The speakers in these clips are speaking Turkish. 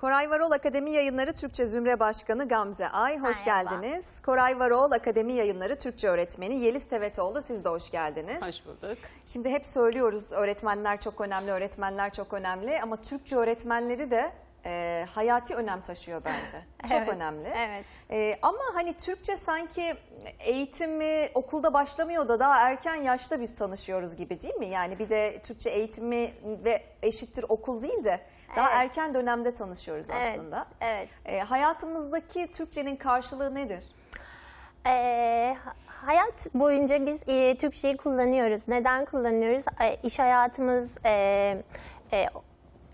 Koray Varol Akademi Yayınları Türkçe Zümre Başkanı Gamze Ay, hoş Merhaba. geldiniz. Koray Varol Akademi Yayınları Türkçe Öğretmeni Yeliz Tevetoğlu, siz de hoş geldiniz. Hoş bulduk. Şimdi hep söylüyoruz öğretmenler çok önemli, öğretmenler çok önemli ama Türkçe öğretmenleri de e, hayati önem taşıyor bence. Çok Evet, önemli. evet. E, ama hani Türkçe sanki eğitimi okulda başlamıyor da daha erken yaşta biz tanışıyoruz gibi değil mi? Yani bir de Türkçe eğitimi ve eşittir okul değil de daha Evet. erken dönemde tanışıyoruz Evet, aslında. evet. E, hayatımızdaki Türkçenin karşılığı nedir? Ee, hayat boyunca biz e, Türkçeyi kullanıyoruz. Neden kullanıyoruz? E, iş hayatımız, e, e,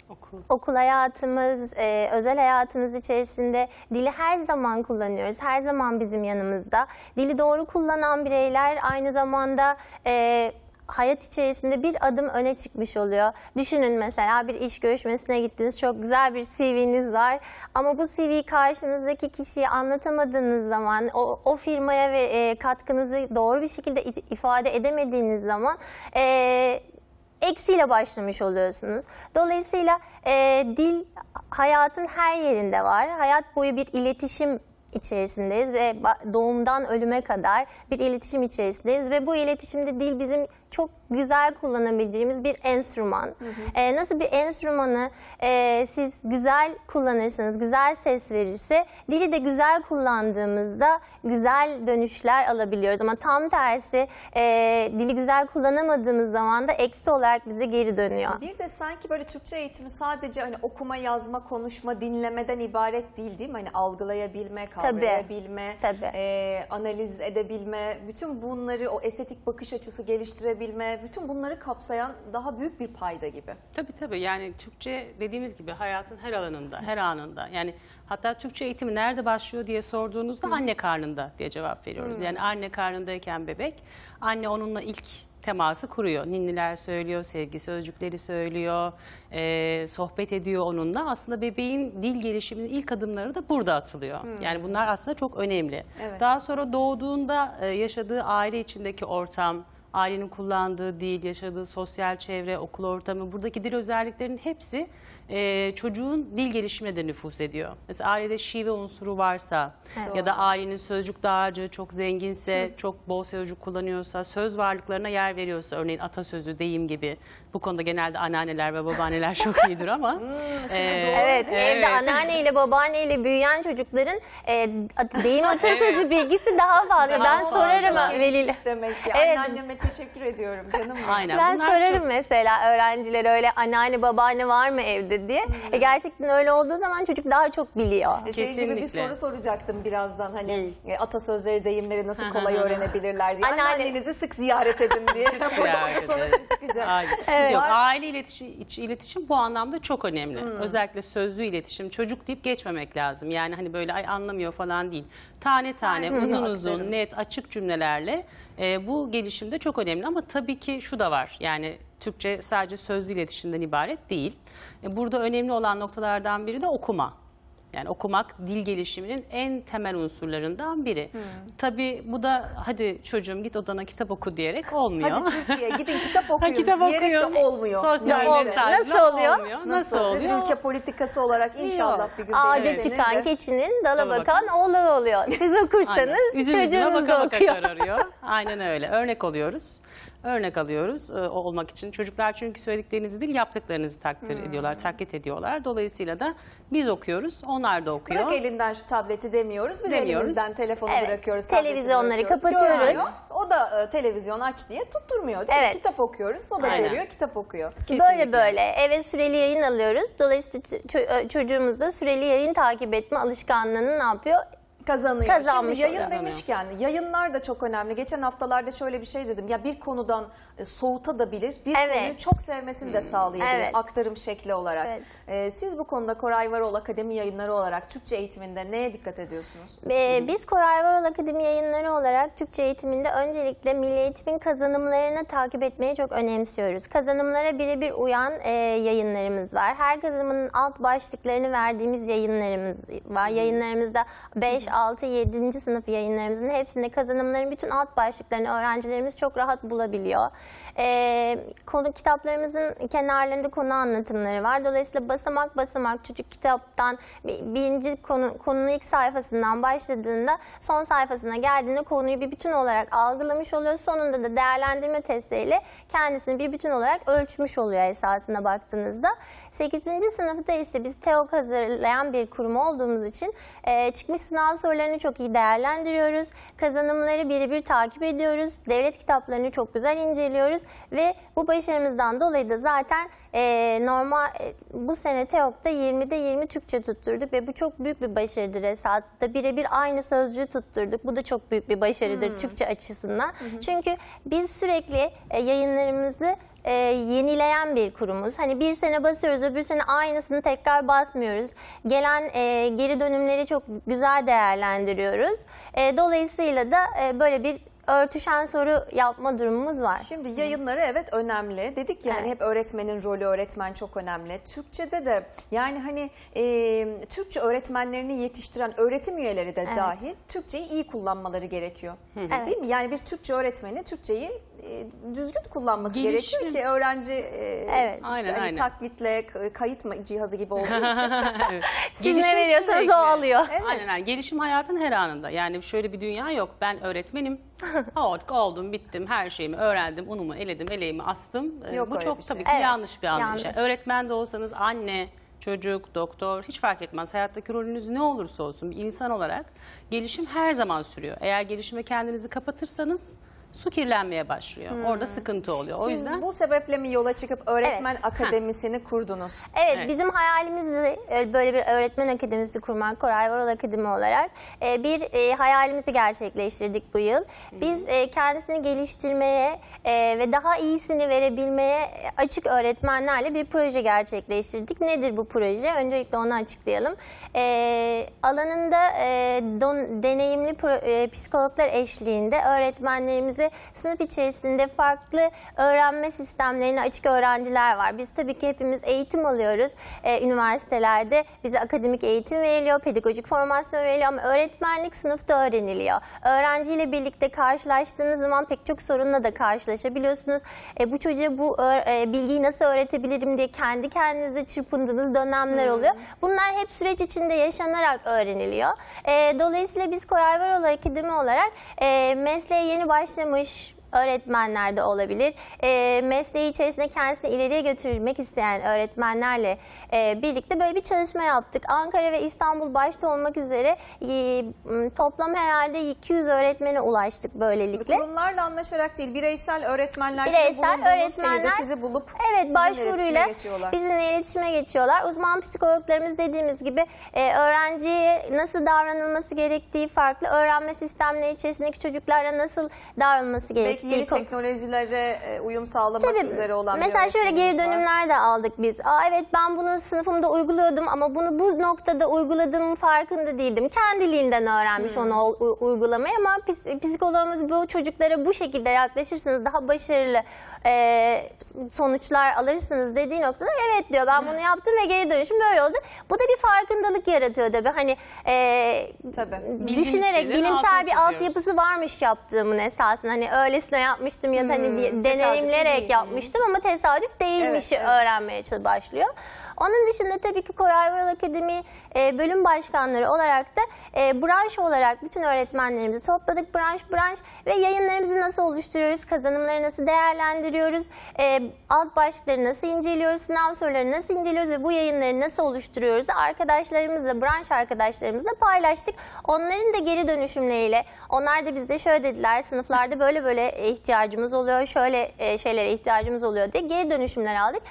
Okul. okul hayatımız, e, özel hayatımız içerisinde dili her zaman kullanıyoruz. Her zaman bizim yanımızda. Dili doğru kullanan bireyler aynı zamanda e, hayat içerisinde bir adım öne çıkmış oluyor. Düşünün mesela bir iş görüşmesine gittiniz. Çok güzel bir CV'niz var. Ama bu CV'yi karşınızdaki kişiye anlatamadığınız zaman, o, o firmaya ve e, katkınızı doğru bir şekilde ifade edemediğiniz zaman e, eksiyle başlamış oluyorsunuz. Dolayısıyla e, dil hayatın her yerinde var. Hayat boyu bir iletişim içerisindeyiz ve doğumdan ölüme kadar bir iletişim içerisindeyiz ve bu iletişimde dil bizim çok güzel kullanabileceğimiz bir enstrüman. E, nasıl bir enstrümanı e, siz güzel kullanırsanız, güzel ses verirse dili de güzel kullandığımızda güzel dönüşler alabiliyoruz. Ama tam tersi e, dili güzel kullanamadığımız zaman da eksi olarak bize geri dönüyor. Bir de sanki böyle Türkçe eğitimi sadece hani okuma, yazma, konuşma, dinlemeden ibaret değil değil mi? Hani algılayabilme, kavrayabilme, Tabii. e, analiz edebilme, bütün bunları o estetik bakış açısı geliştirebilme, bütün bunları kapsayan daha büyük bir payda gibi. Tabii tabii yani Türkçe dediğimiz gibi hayatın her alanında, her anında. Yani hatta Türkçe eğitimi nerede başlıyor diye sorduğunuzda anne karnında diye cevap veriyoruz. Yani anne karnındayken bebek, anne onunla ilk teması kuruyor. Ninniler söylüyor, sevgi sözcükleri söylüyor, e, sohbet ediyor onunla. Aslında bebeğin dil gelişiminin ilk adımları da burada atılıyor. Yani bunlar aslında çok önemli. Evet. Daha sonra doğduğunda e, yaşadığı aile içindeki ortam, ailenin kullandığı dil, yaşadığı sosyal çevre, okul ortamı, buradaki dil özelliklerinin hepsi e, çocuğun dil gelişimine de nüfuz ediyor. Mesela ailede şive unsuru varsa ya da ailenin sözcük dağarcığı çok zenginse, çok bol sözcük kullanıyorsa, söz varlıklarına yer veriyorsa, örneğin atasözü, deyim gibi. Bu konuda genelde anneanneler ve babaanneler çok iyidir ama. şimdi e, doğru Evet, evde evet. anneanneyle babaanneyle büyüyen çocukların e, deyim atasözü bilgisi daha fazla. Daha ben sorarım gelişmiş demek ki. Evet. Anneanneme teşekkür ediyorum canım. Aynen. Ben Bunlar sorarım çok- mesela öğrencilere öyle anneanne babaanne var mı evde diye. E, gerçekten öyle olduğu zaman çocuk daha çok biliyor. E, Şey gibi bir Kesinlikle. soru soracaktım birazdan hani e, atasözleri, deyimleri nasıl kolay öğrenebilirler diye. Anneanne- Anneannenizi sık ziyaret edin diye. Buradan bu sonuç çıkacak. Aynen. Yok, aile iletişim, içi iletişim bu anlamda çok önemli. Hmm. Özellikle sözlü iletişim. Çocuk deyip geçmemek lazım. Yani hani böyle ay anlamıyor falan değil. Tane tane, Tanesini uzun uzun, net, açık cümlelerle e, bu gelişimde çok önemli. Ama tabii ki şu da var. Yani Türkçe sadece sözlü iletişimden ibaret değil. E, burada önemli olan noktalardan biri de okuma. Yani okumak dil gelişiminin en temel unsurlarından biri. Hmm. Tabii bu da hadi çocuğum git odana kitap oku diyerek olmuyor. Hadi Türkiye gidin kitap okuyun kitap diyerek de okuyun. olmuyor. Sosyal Yani mesajla Nasıl oluyor? olmuyor. Nasıl, Nasıl, oluyor? Ülke politikası olarak inşallah bir gün Ağaca çıkan de- keçinin dala Dala bakan oğlu oluyor. Siz okursanız çocuğunuz baka da baka okuyor. kararıyor. Aynen öyle. Örnek alıyoruz. Örnek alıyoruz e, olmak için. Çocuklar çünkü söylediklerinizi değil yaptıklarınızı takdir Hmm. ediyorlar, taklit ediyorlar. Dolayısıyla da biz okuyoruz, onlar da okuyor. Bırak elinden şu tableti demiyoruz. Biz Demiyoruz. elimizden telefonu Evet. bırakıyoruz. tableti Televizyonları bırakıyoruz. kapatıyoruz. Görmüyor. O da e, televizyon aç diye tutturmuyor. değil mi? Evet. Kitap okuyoruz. O da Aynen. görüyor, kitap okuyor. Böyle Kesinlikle. böyle eve süreli yayın alıyoruz. Dolayısıyla ço- çocuğumuz da süreli yayın takip etme alışkanlığını ne yapıyor? Kazanıyor. Kazanmış Şimdi yayın oluyor. demişken yayınlar da çok önemli. Geçen haftalarda şöyle bir şey dedim. Ya bir konudan e, soğutabilir, bir Evet. konuyu çok sevmesini de sağlayabilir Evet. aktarım şekli olarak. Evet. E, siz bu konuda Koray Varol Akademi yayınları olarak Türkçe eğitiminde neye dikkat ediyorsunuz? Ee, biz Koray Varol Akademi yayınları olarak Türkçe eğitiminde öncelikle milli eğitimin kazanımlarını takip etmeyi çok önemsiyoruz. Kazanımlara birebir uyan e, yayınlarımız var. Her kazanımın alt başlıklarını verdiğimiz yayınlarımız var. Yayınlarımızda 5, 6, 7. sınıf yayınlarımızın hepsinde kazanımların bütün alt başlıklarını öğrencilerimiz çok rahat bulabiliyor. Ee, konu kitaplarımızın kenarlarında konu anlatımları var. Dolayısıyla basamak basamak çocuk kitaptan bir- birinci konu, konunun ilk sayfasından başladığında son sayfasına geldiğinde konuyu bir bütün olarak algılamış oluyor. Sonunda da değerlendirme testleriyle kendisini bir bütün olarak ölçmüş oluyor esasına baktığınızda. 8. sınıfta ise biz TEOK hazırlayan bir kurum olduğumuz için e, çıkmış sınav sorularını çok iyi değerlendiriyoruz. Kazanımları birebir takip ediyoruz. Devlet kitaplarını çok güzel inceliyoruz ve bu başarımızdan dolayı da zaten e, normal e, bu sene TEOK'ta 20'de 20 Türkçe tutturduk ve bu çok büyük bir başarıdır esasında. Birebir aynı sözcüğü tutturduk. Bu da çok büyük bir başarıdır Türkçe açısından. Çünkü biz sürekli e, yayınlarımızı e, yenileyen bir kurumuz. Hani bir sene basıyoruz, öbür sene aynısını tekrar basmıyoruz. Gelen e, geri dönümleri çok güzel değerlendiriyoruz. E, dolayısıyla da e, böyle bir örtüşen soru yapma durumumuz var. Şimdi yayınları evet önemli. Dedik ya hani Evet. hep öğretmenin rolü, öğretmen çok önemli. Türkçe'de de yani hani e, Türkçe öğretmenlerini yetiştiren öğretim üyeleri de Evet. dahil Türkçeyi iyi kullanmaları gerekiyor. Evet. Değil mi? Yani bir Türkçe öğretmeni Türkçeyi e, düzgün kullanması Gelişim. gerekiyor ki öğrenci e, Evet. Aynen, hani aynen. taklitle kayıt mı- cihazı gibi olduğu için Evet. Siz ne veriyorsanız sürekli. o alıyor. Evet. Aynen aynen. Gelişim hayatın her anında. Yani şöyle bir dünya yok. Ben öğretmenim. Olduk, oldum, bittim. Her şeyimi öğrendim. Unumu eledim, eleğimi astım. Ee, Yok Bu çok şey. tabii ki Evet, yanlış bir anlayış. yanlış. Öğretmen de olsanız anne, çocuk, doktor hiç fark etmez. Hayattaki rolünüz ne olursa olsun bir insan olarak gelişim her zaman sürüyor. Eğer gelişime kendinizi kapatırsanız su kirlenmeye başlıyor. Orada sıkıntı oluyor. o Siz yüzden bu sebeple mi yola çıkıp öğretmen Evet. akademisini kurdunuz? Evet, Evet. bizim hayalimiz de, e, böyle bir öğretmen akademisi kurmak Koray Varol Akademi olarak e, bir e, hayalimizi gerçekleştirdik bu yıl. Biz e, kendisini geliştirmeye e, ve daha iyisini verebilmeye e, açık öğretmenlerle bir proje gerçekleştirdik. Nedir bu proje? Öncelikle onu açıklayalım. E, alanında e, don- deneyimli pro- e, psikologlar eşliğinde öğretmenlerimize sınıf içerisinde farklı öğrenme sistemlerine açık öğrenciler var. Biz tabii ki hepimiz eğitim alıyoruz e, üniversitelerde. Bize akademik eğitim veriliyor, pedagojik formasyon veriliyor ama öğretmenlik sınıfta öğreniliyor. Öğrenciyle birlikte karşılaştığınız zaman pek çok sorunla da karşılaşabiliyorsunuz. E, bu çocuğa bu e, bilgiyi nasıl öğretebilirim diye kendi kendinize çırpındığınız dönemler oluyor. Bunlar hep süreç içinde yaşanarak öğreniliyor. E, dolayısıyla biz Koray Varol Akademi olarak e, mesleğe yeni başlamış mas öğretmenler de olabilir. E, mesleği içerisinde kendisini ileriye götürmek isteyen öğretmenlerle e, birlikte böyle bir çalışma yaptık. Ankara ve İstanbul başta olmak üzere e, toplam herhalde 200 öğretmene ulaştık böylelikle. Kurumlarla anlaşarak değil, bireysel öğretmenler Bireysel sizi öğretmenler sizi bulup Evet iletişime başvuruyla geçiyorlar. bizimle iletişime geçiyorlar. Uzman psikologlarımız dediğimiz gibi e, öğrenciye nasıl davranılması gerektiği farklı öğrenme sistemleri içerisindeki çocuklarla nasıl davranılması gerektiği Belki yeni konu- teknolojilere e, uyum sağlamak Tabii, üzere olan mesela bir şöyle geri öğretmenimiz var. dönümler de aldık biz. Aa evet ben bunu sınıfımda uyguluyordum ama bunu bu noktada uyguladığımın farkında değildim. Kendiliğinden öğrenmiş onu u- u- uygulamayı ama psikologumuz bu çocuklara bu şekilde yaklaşırsınız daha başarılı e, sonuçlar alırsınız dediği noktada evet diyor ben bunu yaptım ve geri dönüşüm böyle oldu. Bu da bir farkındalık yaratıyor tabii. Hani e, Tabii. Düşünerek bilimsel bir altyapısı varmış yaptığımın esasında. Hani öylesine yapmıştım ya da hani Hmm, deneyimleyerek yapmıştım ama tesadüf değilmiş Evet, evet. öğrenmeye çalış- başlıyor. Onun dışında tabii ki Koray Varol Akademi e, bölüm başkanları olarak da e, branş olarak bütün öğretmenlerimizi topladık branş branş ve yayınlarımızı nasıl oluşturuyoruz, kazanımları nasıl değerlendiriyoruz, e, alt başlıkları nasıl inceliyoruz, sınav soruları nasıl inceliyoruz ve bu yayınları nasıl oluşturuyoruz arkadaşlarımızla, branş arkadaşlarımızla paylaştık. Onların da geri dönüşümleriyle, onlar da bize şöyle dediler, sınıflarda böyle böyle ihtiyacımız oluyor, şöyle e, şeylere ihtiyacımız oluyor diye geri dönüşümler aldık.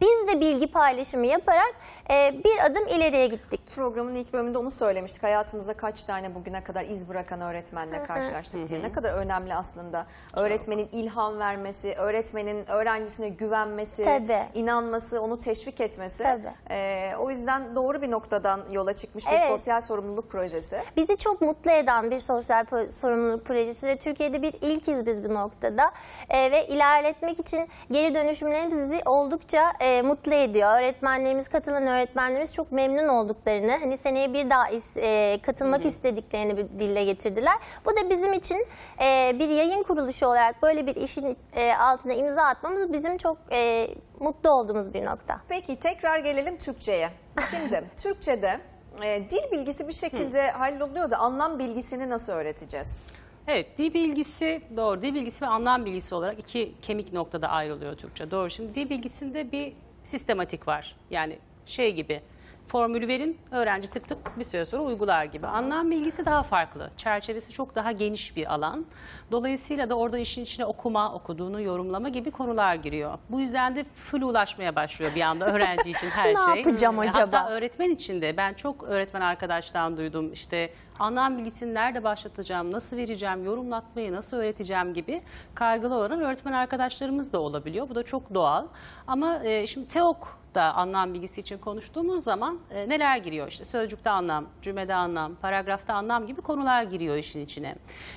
Biz de bilgi paylaşımı yaparak e, bir adım ileriye gittik. Programın ilk bölümünde onu söylemiştik. Hayatımızda kaç tane bugüne kadar iz bırakan öğretmenle karşılaştık diye. Ne kadar önemli aslında. Öğretmenin ilham vermesi, öğretmenin öğrencisine güvenmesi, Tabii. inanması, onu teşvik etmesi. Tabii. Ee, o yüzden doğru bir noktadan yola çıkmış bir Evet. sosyal sorumluluk projesi. Bizi çok mutlu eden bir sosyal pro- sorumluluk projesi ve Türkiye'de bir ilkiz biz bu noktada. E, ve ilerletmek için geri dönüşümlerimizi oldukça e, e, mutlu ediyor. Öğretmenlerimiz, katılan öğretmenlerimiz çok memnun olduklarını, hani seneye bir daha is- e, katılmak istediklerini bir dille getirdiler. Bu da bizim için e, bir yayın kuruluşu olarak böyle bir işin e, altına imza atmamız bizim çok e, mutlu olduğumuz bir nokta. Peki tekrar gelelim Türkçe'ye. Şimdi Türkçe'de e, dil bilgisi bir şekilde halloluyor da anlam bilgisini nasıl öğreteceğiz? Evet, dil bilgisi doğru. Dil bilgisi ve anlam bilgisi olarak iki kemik noktada ayrılıyor Türkçe. Doğru. Şimdi dil bilgisinde bir sistematik var. Yani şey gibi formülü verin, öğrenci tık tık bir süre sonra uygular gibi. Anlam bilgisi daha farklı. Çerçevesi çok daha geniş bir alan. Dolayısıyla da orada işin içine okuma, okuduğunu yorumlama gibi konular giriyor. Bu yüzden de full ulaşmaya başlıyor bir anda öğrenci için her Ne şey. yapacağım Hatta acaba? öğretmen için de ben çok öğretmen arkadaştan duydum işte anlam bilgisini nerede başlatacağım, nasıl vereceğim, yorumlatmayı nasıl öğreteceğim gibi kaygılı olan öğretmen arkadaşlarımız da olabiliyor. Bu da çok doğal. Ama e, şimdi TEOK da anlam bilgisi için konuştuğumuz zaman e, neler giriyor? İşte sözcükte anlam, cümlede anlam, paragrafta anlam gibi konular giriyor işin içine.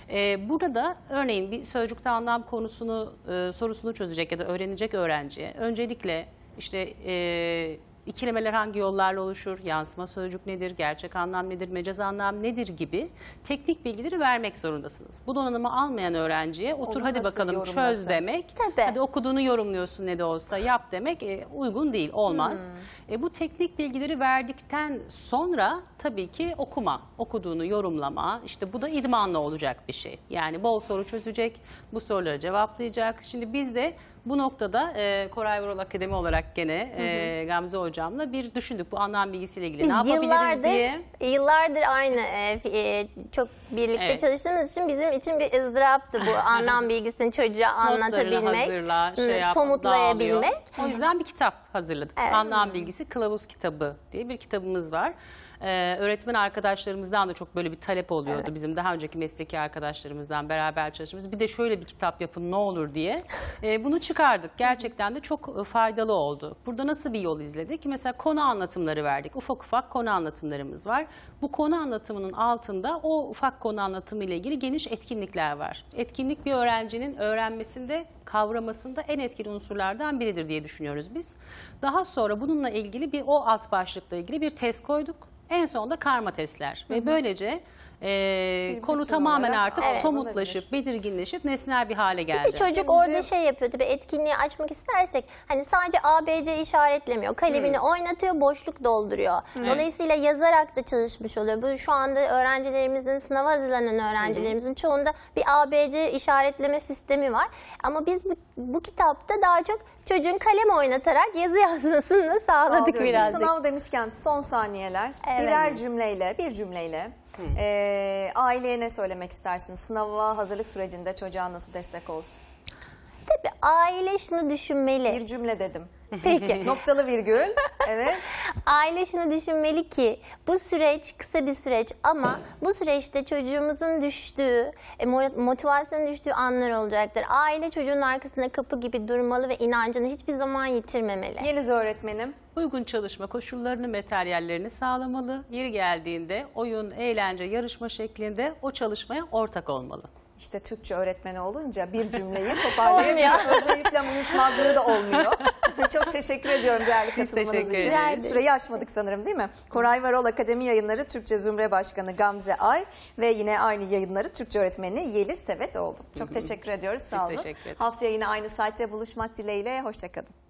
E, burada örneğin bir sözcükte anlam konusunu e, sorusunu çözecek ya da öğrenecek öğrenciye öncelikle işte e, İkilemeler hangi yollarla oluşur, yansıma sözcük nedir, gerçek anlam nedir, mecaz anlam nedir gibi teknik bilgileri vermek zorundasınız. Bu donanımı almayan öğrenciye otur Onu hadi bakalım çöz demek, Tabii. hadi okuduğunu yorumluyorsun ne de olsa yap demek e, uygun değil, olmaz. E, bu teknik bilgileri verdikten sonra tabii ki okuma, okuduğunu yorumlama, işte bu da idmanla olacak bir şey. Yani bol soru çözecek, bu soruları cevaplayacak. Şimdi biz de bu noktada e, Koray Vural Akademi olarak gene e, Gamze hocamla bir düşündük bu anlam bilgisiyle ilgili ne yapabiliriz yıllardır, diye. yıllardır aynı e, e, çok birlikte Evet. çalıştığımız için bizim için bir ızdıraptı bu anlam bilgisini çocuğa Notlarını anlatabilmek, hazırla, şey yap, somutlayabilmek. dağılıyor. O yüzden bir kitap hazırladık. Evet. Anlam Bilgisi Kılavuz Kitabı diye bir kitabımız var. Ee, öğretmen arkadaşlarımızdan da çok böyle bir talep oluyordu. Bizim daha önceki mesleki arkadaşlarımızdan beraber çalıştığımız. Bir de şöyle bir kitap yapın ne olur diye. Ee, bunu çıkardık. Gerçekten de çok e, faydalı oldu. Burada nasıl bir yol izledik? Mesela konu anlatımları verdik. Ufak ufak konu anlatımlarımız var. Bu konu anlatımının altında o ufak konu anlatımı ile ilgili geniş etkinlikler var. Etkinlik bir öğrencinin öğrenmesinde, kavramasında en etkili unsurlardan biridir diye düşünüyoruz biz. Daha sonra bununla ilgili bir o alt başlıkla ilgili bir test koyduk. En sonunda karma testler ve böylece e, konu bütün tamamen olarak artık Evet. somutlaşıp, belirginleşip nesnel bir hale geldi. Bir çocuk Şimdi- orada şey yapıyor tabii etkinliği açmak istersek hani sadece A, B, C işaretlemiyor. Kalemini Hmm. oynatıyor, boşluk dolduruyor. Dolayısıyla yazarak da çalışmış oluyor. Bu şu anda öğrencilerimizin, sınava hazırlanan öğrencilerimizin çoğunda bir A, B, C işaretleme sistemi var. Ama biz bu, bu kitapta daha çok çocuğun kalem oynatarak yazı yazmasını sağladık Sağlıyoruz. birazcık. Sınav demişken son saniyeler Evet. Birer cümleyle bir cümleyle e, aileye ne söylemek istersiniz? Sınava hazırlık sürecinde çocuğa nasıl destek olsun? Tabii aile şunu düşünmeli. Bir cümle dedim. Peki. Noktalı virgül. Evet. Aile şunu düşünmeli ki bu süreç kısa bir süreç ama bu süreçte çocuğumuzun düştüğü, e, mo- motivasyonun düştüğü anlar olacaktır. Aile çocuğun arkasında kapı gibi durmalı ve inancını hiçbir zaman yitirmemeli. Yeliz öğretmenim. Uygun çalışma koşullarını, materyallerini sağlamalı. Yeri geldiğinde oyun, eğlence, yarışma şeklinde o çalışmaya ortak olmalı. İşte Türkçe öğretmeni olunca bir cümleyi toparlayabiliyor. Olmuyor. Özne yüklem uyuşmazlığı da olmuyor. Çok teşekkür ediyorum değerli katılımınız teşekkür için. ederiz. Süreyi aşmadık sanırım değil mi? Koray Varol Akademi Yayınları Türkçe Zümre Başkanı Gamze Ay ve yine aynı yayınları Türkçe öğretmeni Yeliz Tevet oldu. Çok teşekkür ediyoruz. Sağ olun. Haftaya yine aynı saatte buluşmak dileğiyle. Hoşçakalın.